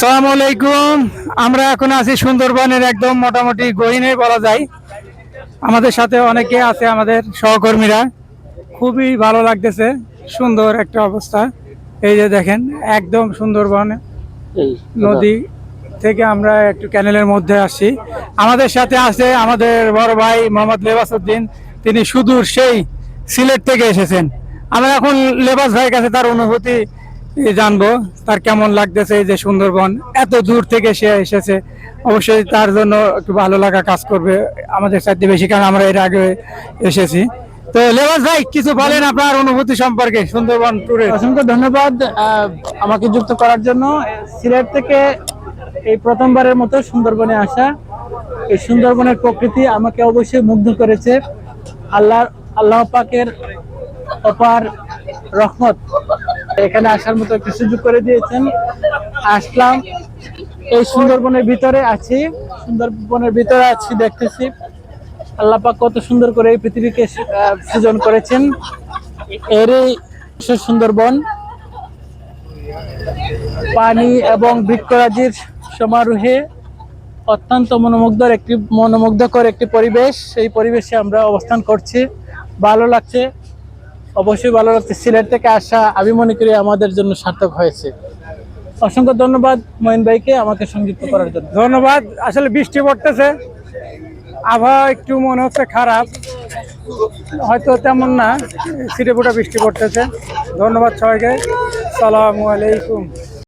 সালাম আলাইকুম আমরা এখন আছি সুন্দরবনের একদম মোটামুটি গহিনে বলা যায়। আমাদের সাথে অনেকে আছে আমাদের সহকর্মীরা। খুবই ভালো লাগতেছে সুন্দর একটা অবস্থা। এই যে দেখেন একদম সুন্দরবন নদী থেকে আমরা একটু ক্যানেলের মধ্যে আসছি। আমাদের সাথে আছে আমাদের বড় ভাই মোহাম্মদ লেবাস উদ্দিন তিনি সুদূর সেই সিলেট থেকে এসেছেন। আমরা এখন লেবাস ভাইয়ের কাছে তার অনুভূতি জানব তার কেমন লাগতেছে যে সুন্দরবন। এত দূর থেকে সে এসেছে। অবশ্যই তার জন্য একটু ভালো লাগা কাজ করবে আমাদের সাথে বেশি, কারণ আমরা এর আগে এসেছি। তো লেবাস ভাই, কিছু বলেন আপনার অনুভূতি সম্পর্কে সুন্দরবন ট্যুরে অসংখ্য ধন্যবাদ আমাকে যুক্ত করার জন্য। সিলেট থেকে এই প্রথমবারের মতো সুন্দরবনে আসা। এই সুন্দরবনের প্রকৃতি আমাকে অবশ্যই মুগ্ধ করেছে। আল্লাহ আল্লাহ পাকের অপার রহমত। এখানে আসার মতো একটি সুযোগ করে দিয়েছেন। আসলাম এই সুন্দরবনের ভিতরে আছি। সুন্দরবনের ভিতরে আছি, দেখতেছি। আল্লাহ পাক কত সুন্দর করে এই পৃথিবীকে সৃজন করেছেন। এরই সুন্দরবন। পানি এবং বৃক্ষরাজির সমারোহে অত্যন্ত মনোমুগ্ধর একটি, মনোমুগ্ধকর একটি পরিবেশ। সেই পরিবেশে আমরা অবস্থান করছি। ভালো লাগছে। অবশ্যই ভালো লাগছে। সিলেট থেকে আসা আমি মনে করি আমাদের জন্য সার্থক হয়েছে। অসংখ্য ধন্যবাদ মহিন ভাইকে আমাকে সংযুক্ত করার জন্য। ধন্যবাদ। আসলে বৃষ্টি পড়তেছে। আবহাওয়া একটু মনে হচ্ছে খারাপ। হয়তো তেমন না সিটে বৃষ্টি পড়তেছে। ধন্যবাদ সবাইকে। সালামু আলাইকুম।